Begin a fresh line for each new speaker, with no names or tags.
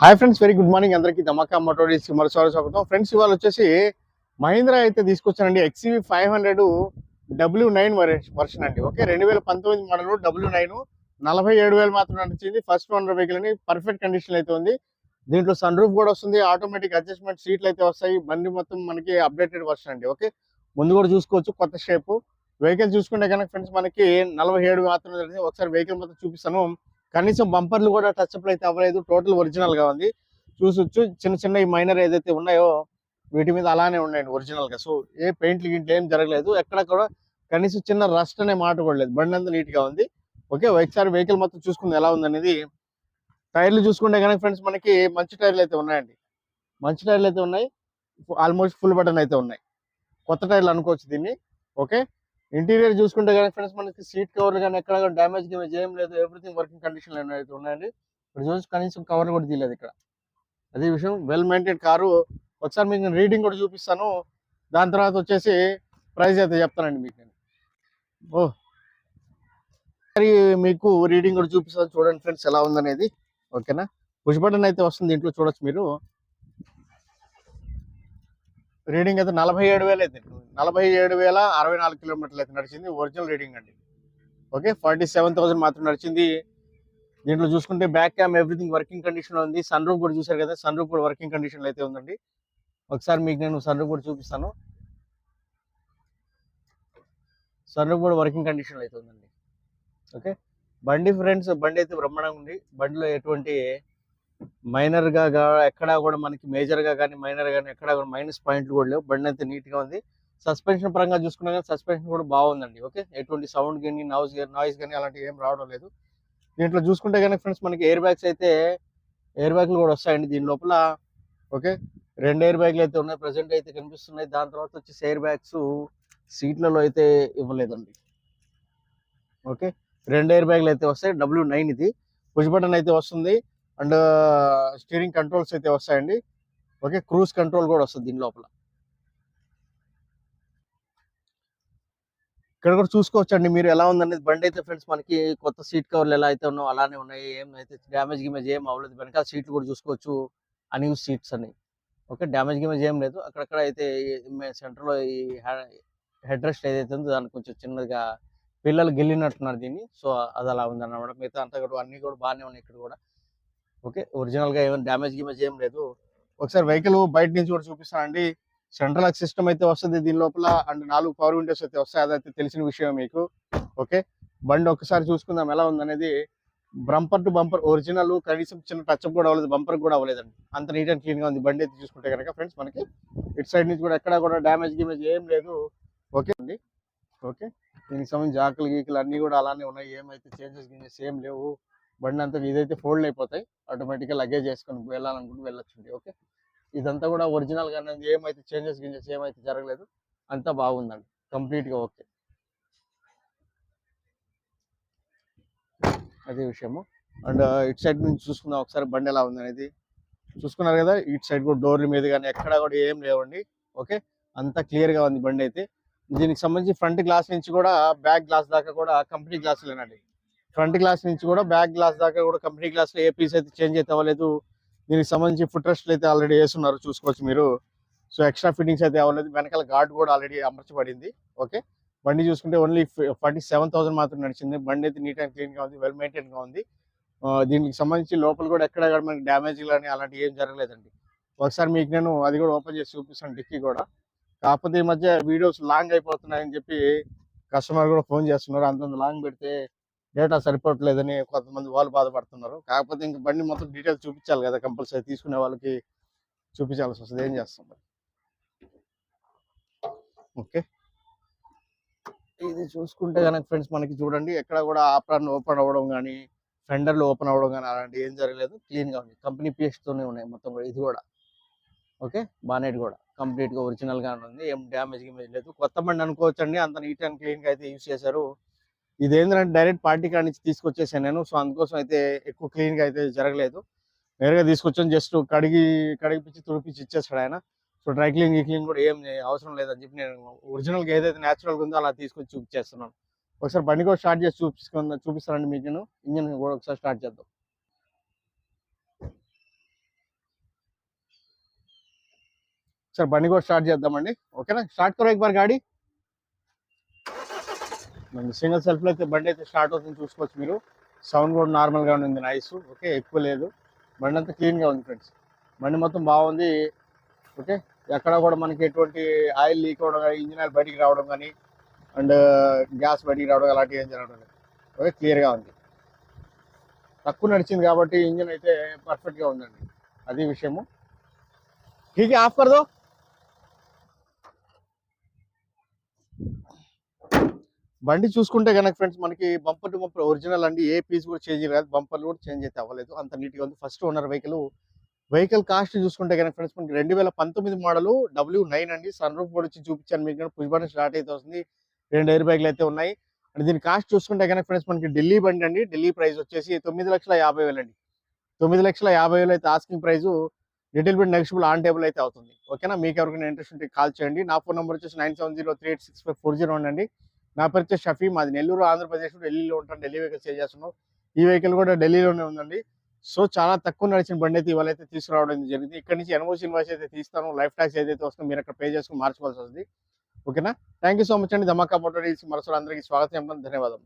Hi friends very good morning. అందరికీ ధమాకా మోటోడీస్కి మరోసారి స్వాగతం. ఫ్రెండ్స్ ఇవాళ వచ్చేసి మహీంద్రా అయితే తీసుకొచ్చానండి. XUV five hundred W nine version అండి. ఓకే రెండు వేల పంతొమ్మిది మోడల్ డబ్ల్యూ నైన్ నలభై ఏడు వేలు మాత్రం నడిచింది. ఫస్ట్ ఓనర్ వెహికల్ అని పర్ఫెక్ట్ కండిషన్ అయితే ఉంది. దీంట్లో సన్ రూఫ్ కూడా వస్తుంది. ఆటోమేటిక్ అడ్జస్ట్మెంట్ సీట్లు అయితే వస్తాయి. బండి మొత్తం మనకి అప్డేటెడ్ వర్షన్ అండి. ఓకే ముందు కూడా చూసుకోవచ్చు. కొత్త షేప్ వెహికల్ చూసుకుంటే కనుక ఫ్రెండ్స్ మనకి నలభై ఏడు మాత్రం ఒకసారి వెహికల్ మొత్తం చూపిస్తాను. కనీసం బంపర్లు కూడా టచ్ అప్ అయితే అవ్వలేదు. టోటల్ ఒరిజినల్గా ఉంది. చూసొచ్చు. చిన్న చిన్న ఈ మైనర్ ఏదైతే ఉన్నాయో వీటి మీద అలానే ఉన్నాయండి ఒరిజినల్గా. సో ఏ పెయింట్లు గింట్లు ఏం జరగలేదు. ఎక్కడ కూడా కనీసం చిన్న రస్ట్ అనే మాట కూడా లేదు. బండి అంతా నీట్గా ఉంది. ఓకే ఒకసారి వెహికల్ మొత్తం చూసుకుంది ఎలా ఉందనేది టైర్లు చూసుకుంటే కనుక ఫ్రెండ్స్ మనకి మంచి టైర్లు అయితే ఉన్నాయండి. మంచి టైర్లు అయితే ఉన్నాయి. ఆల్మోస్ట్ ఫుల్ బటన్ అయితే ఉన్నాయి. కొత్త టైర్లు అనుకోవచ్చు దీన్ని. ఓకే? ఇంటీరియర్ చూసుకుంటే కానీ ఫ్రెండ్స్ మనకి సీట్ కవర్లు కానీ ఎక్కడ డ్యామేజ్ గిమేజ్ ఏం లేదు. ఎవ్రీథింగ్ వర్కింగ్ కండిషన్ అయితే ఉన్నాయండి. ఇప్పుడు చూసి కనీసం కవర్ కూడా తీయలేదు ఇక్కడ. అదే విషయం వెల్ మెయింటైన్ కారు ఒకసారి మీకు నేను రీడింగ్ కూడా చూపిస్తాను. దాని తర్వాత వచ్చేసి ప్రైస్ అయితే చెప్తానండి మీకు నేను. ఓ. మరి మీకు రీడింగ్ కూడా చూపిస్తాను. చూడండి ఫ్రెండ్స్ ఎలా ఉందనేది. ఓకేనా పుష్ బటన్ అయితే వస్తుంది ఇంట్లో చూడొచ్చు మీరు. రీడింగ్ అయితే నలభై ఏడు వేలు అయితే నలభై ఏడు వేల అరవై నాలుగు కిలోమీటర్లు అయితే నడిచింది ఒరిజినల్ రీడింగ్ అండి. ఓకే ఫార్టీ సెవెన్ థౌసండ్ మాత్రం నడిచింది. దీంట్లో చూసుకుంటే back cam everything working condition ఉంది. సన్ రూఫ్ కూడా చూసారు కదా సన్ రూఫ్ కూడా వర్కింగ్ కండిషన్ అయితే ఉందండి. ఒకసారి మీకు నేను సన్ రూఫ్ కూడా చూపిస్తాను. సన్ రూఫ్ కూడా వర్కింగ్ కండిషన్లో అయితే ఉందండి. ఓకే బండి ఫ్రెండ్స్ బండి అయితే బ్రహ్మాండంగా ఉంది. బండిలో ఎటువంటి మైనర్గా ఎక్కడా కూడా మనకి మేజర్గా కానీ మైనర్ కానీ ఎక్కడా కూడా మైనస్ పాయింట్లు కూడా లేవు. బండి అయితే నీట్గా ఉంది. సస్పెన్షన్ పరంగా చూసుకున్నా కానీ సస్పెన్షన్ కూడా బాగుందండి. ఓకే? ఎటువంటి సౌండ్ కానీ నౌస్ నాయిస్ కానీ అలాంటివి ఏం రావడం లేదు. దీంట్లో చూసుకుంటే కానీ ఫ్రెండ్స్ మనకి ఎయిర్ బ్యాగ్స్ అయితే ఎయిర్ బ్యాగ్లు కూడా వస్తాయండి దీని లోపల. ఓకే? రెండు ఎయిర్ బ్యాగ్లు అయితే ఉన్నాయి. ప్రజెంట్ అయితే కనిపిస్తున్నాయి. దాని తర్వాత వచ్చేసి ఎయిర్ బ్యాగ్స్ సీట్లలో అయితే ఇవ్వలేదండి. ఓకే? రెండు ఎయిర్ బ్యాగ్లు అయితే వస్తాయి. డబ్ల్యూ నైన్ ఇది. పుష్ బటన్ అయితే వస్తుంది. అండ్ స్టీరింగ్ కంట్రోల్స్ అయితే వస్తాయండి. ఓకే క్రూజ్ కంట్రోల్ కూడా వస్తుంది దీని లోపల. ఇక్కడ కూడా చూసుకోవచ్చండి మీరు ఎలా ఉందనేది. బండి అయితే ఫ్రెండ్స్ మనకి కొత్త సీట్ కవర్లు ఎలా అయితే ఉన్నాయో అలానే ఉన్నాయి. ఏం అయితే డ్యామేజ్ గిమేజ్ ఏం అవ్వలేదు. వెనకాల సీట్లు కూడా చూసుకోవచ్చు. అన్యూస్ సీట్స్ అని. ఓకే డ్యామేజ్ గిమేజ్ ఏం లేదు. అక్కడక్కడ అయితే సెంటర్లో ఈ హెడ్ రెస్ట్ ఏదైతే ఉందో దానికి కొంచెం చిన్నగా పిల్లలు గెలినట్టున్నారు దీన్ని. సో అది అలా ఉంది అన్నమాట మిగతా అంతా కూడా అన్ని కూడా బాగానే ఉన్నాయి ఇక్కడ కూడా. ఓకే? ఒరిజినల్గా ఏమైనా డ్యామేజ్ గిమేజ్ ఏం లేదు. ఒకసారి వెహికల్ బయట నుంచి కూడా చూపిస్తానండి. సెంట్రల్ లాక్ సిస్టమ్ అయితే వస్తుంది దీని లోపల అండ్ నాలుగు పవర్ విండోస్ అయితే వస్తాయి. అదైతే తెలిసిన విషయం మీకు. ఓకే? బండి ఒకసారి చూసుకుందాం ఎలా ఉందనేది. బంపర్ టు బంపర్ ఒరిజినల్ కనీసం చిన్న టచ్అప్ కూడా అవ్వలేదు బంపర్ కూడా అవ్వలేదండి. అంత నీట్ అండ్ క్లీన్గా ఉంది బండి అయితే చూసుకుంటే కనుక ఫ్రెండ్స్ మనకి. ఇటు సైడ్ నుంచి కూడా ఎక్కడ కూడా డ్యామేజ్ గిమేజ్ ఏం లేదు. ఓకే? అండి ఓకే? దీనికి సంబంధించి జాకులు గీకులు అన్ని కూడా అలానే ఉన్నాయి. ఏమైతే చేంజెస్ గిన్నెస్ ఏం లేవు. బండి అంతా ఇదైతే ఫోల్డ్ అయిపోతాయి. ఆటోమేటిక్గా లగేజ్ వేసుకొని వెళ్ళాలనుకుంటూ వెళ్ళొచ్చండి. ఓకే ఇదంతా కూడా ఒరిజినల్ గానే ఉంది. ఏమైతే చేంజెస్ గింజెస్ ఏమైతే జరగలేదు అంతా బాగుందండి. కంప్లీట్గా ఓకే అదే విషయము. అండ్ uh, ఇటు సైడ్ నుంచి చూసుకుందాం. ఒకసారి బండి ఎలా ఉంది అనేది. చూసుకున్నారు కదా ఇటు సైడ్ కూడా డోర్ల మీద కానీ ఎక్కడ కూడా ఏం లేవండి. ఓకే అంతా క్లియర్గా ఉంది బండి అయితే. దీనికి సంబంధించి ఫ్రంట్ గ్లాస్ నుంచి కూడా బ్యాక్ గ్లాస్ దాకా కూడా కంపెనీ గ్లాసులేనండి ఫ్రంట్ గ్లాస్ నుంచి కూడా బ్యాక్ గ్లాస్ దాకా కూడా కంపెనీ గ్లాస్లో ఏ పీస్ అయితే చేంజ్ అయితే అవ్వలేదు. దీనికి సంబంధించి ఫుట్ రెస్ట్లు అయితే ఆల్రెడీ వేస్తున్నారు చూసుకోవచ్చు మీరు. సో ఎక్స్ట్రా ఫిట్టింగ్స్ అయితే అవ్వలేదు. వెనకాల గార్డ్ కూడా ఆల్రెడీ అమర్చబడింది. ఓకే బండి చూసుకుంటే ఓన్లీ ఫార్టీ సెవెన్ థౌసండ్ మాత్రం నడిచింది. బండి అయితే నీట్ అండ్ క్లీన్గా ఉంది వెల్ మెయింటైన్గా ఉంది. దీనికి సంబంధించి లోపల కూడా ఎక్కడ మనకి డ్యామేజ్ కానీ అలాంటి ఏం జరగలేదండి. ఒకసారి మీకు నేను అది కూడా ఓపెన్ చేసి చూపిస్తాను డిక్కీ కూడా. కాకపోతే ఈ మధ్య వీడియోస్ లాంగ్ అయిపోతున్నాయని చెప్పి కస్టమర్ కూడా ఫోన్ చేస్తున్నారు. అంతంత లాంగ్ పెడితే డేటా సరిపోవట్లేదని కొంతమంది వాళ్ళు బాధపడుతున్నారు. కాకపోతే ఇంక బండి మొత్తం డీటెయిల్స్ చూపించాలి కదా కంపల్సరీ తీసుకునే వాళ్ళకి చూపించాల్సి వస్తుంది. ఏం చేస్తాం మరి? ఓకే. ఇది చూసుకుంటే కనుక ఫ్రెండ్స్ మనకి చూడండి ఎక్కడ కూడా ఆప్రాన్ ఓపెన్ అవ్వడం కానీ ఫెండర్లు ఓపెన్ అవ్వడం కానీ అలాంటి ఏం జరగలేదు. క్లీన్గా ఉంది. కంపెనీ పిఎస్ తోనే ఉన్నాయి మొత్తం కూడా. ఇది కూడా. ఓకే? బానెట్ కూడా. కంప్లీట్గా ఒరిజినల్గా ఉంది. ఏం డ్యామేజ్ గిమేజ్ లేదు. కొత్త బండి అనుకోవచ్చండి. అంత నీట్ అండ్ క్లీన్గా అయితే యూస్ చేశారు. ఇది ఏంటంటే డైరెక్ట్ పార్టీ కాడ నుంచి తీసుకొచ్చేసాను నేను. సో అందుకోసం అయితే ఎక్కువ క్లీన్గా అయితే జరగలేదు. నేరుగా తీసుకొచ్చాను జస్ట్ కడిగి కడిగిపించి తుడిపించి ఇచ్చేస్తాడు ఆయన. సో డ్రై క్లీన్ ఈ క్లీన్ కూడా ఏం అవసరం లేదని చెప్పి నేను ఒరిజినల్గా ఏదైతే న్యాచురల్గా ఉందో అలా తీసుకొచ్చి చూపించేస్తున్నాను ఒకసారి బండి కూడా స్టార్ట్ చేసి చూపిస్తున్నా చూపిస్తానండి మీకు నేను. ఇంజిన్ కూడా ఒకసారి స్టార్ట్ చేద్దాం. సార్ బండి కూడా స్టార్ట్ చేద్దామండి. ఓకేనా? స్టార్ట్ కరో ఎక్ గాడి. సింగిల్ సెల్ఫ్ లో అయితే బండి అయితే స్టార్ట్ అవుతుంది చూసుకోవచ్చు మీరు సౌండ్ కూడా నార్మల్ గా ఉంది నైస్ ఓకే ఎక్కువ లేదు బండి అంతా క్లీన్ గా ఉంది ఫ్రెండ్స్ బండి మొత్తం బాగుంది ఓకే ఎక్కడ కూడా మనకి ఎటువంటి ఆయిల్ లీక్ అవడం కానీ ఇంజిన్ ఆయిల్ బయటికి రావడం కానీ అండ్ గ్యాస్ బయటికి రావడం అలాంటివి ఏం జరగడం లేదు ఓకే క్లియర్ గా ఉంది తక్కువ నడిచింది కాబట్టి ఇంజిన్ అయితే పర్ఫెక్ట్ గా ఉందండి అది విషయము ठीक है ऑफ कर दो బండి చూసుకుంటే కనుక ఫ్రెండ్స్ మనకి బంపర్ టు బంపర్ ఒరిజినల్ అండి. ఏ పీస్ కూడా చేంజ్ కాదు బంపర్లు కూడా చేంజ్ అయితే అవ్వలేదు. అంత నీట్గా ఉంది. First owner vehicle vehicle cost చూసుకుంటే కనుక ఫ్రెండ్స్ మనకి రెండు వేల పంతొమ్మిది మోడల్ డబ్ల్యూ నైన్ అండి. సన్ రూఫ్ కూడా వచ్చి చూపించాను మీకు పుష్ బటన్ స్టార్ట్ అయితే వస్తుంది. రెండు ఎయిర్ బ్యాగ్లు అయితే ఉన్నాయి. అండ్ దీని కాస్ట్ చూసుకుంటే కనుక ఫ్రెండ్స్ మనకి ఢిల్లీ బండి అండి. ఢిల్లీ ప్రైస్ వచ్చేసి తొమ్మిది లక్షల యాభై వేలు అండి. తొమ్మిది లక్షల యాభై వేలు అయితే asking price. Little bit negotiable on table అయితే అవుతుంది. ఓకేనా? మీకు ఎవరికైనా ఇంట్రెస్ట్ ఉంటే కాల్ చేయండి. నా ఫోన్ నెంబర్ వచ్చేసి nine seven zero three eight six five four zero అండి నా పరిచయం షఫీ మాది నెల్లూరు ఆంధ్రప్రదేశ్ ఢిల్లీలో ఉంటాను ఢిల్లీ వెహికల్ సేల్ చేస్తున్నాం ఈ వెహికల్ కూడా ఢిల్లీలోనే ఉందండి. సో చాలా తక్కువ నడిచిన బండి అయితే ఇవాళ అయితే తీసుకురావడం జరిగింది. ఇక్కడ నుంచి ఎనభై ఇన్వాయిస్ అయితే తీస్తాను లైఫ్ ట్యాక్స్ ఏదైతే వస్తుందో మీరు అక్కడ పే చేసుకుని మార్చుకోవాల్సి వస్తుంది. ఓకేనా? థ్యాంక్ యూ సో మచ్ అండి. ధమాకా మోటార్ మరొకసారి అందరికీ స్వాగతం చెప్పడం ధన్యవాదాలు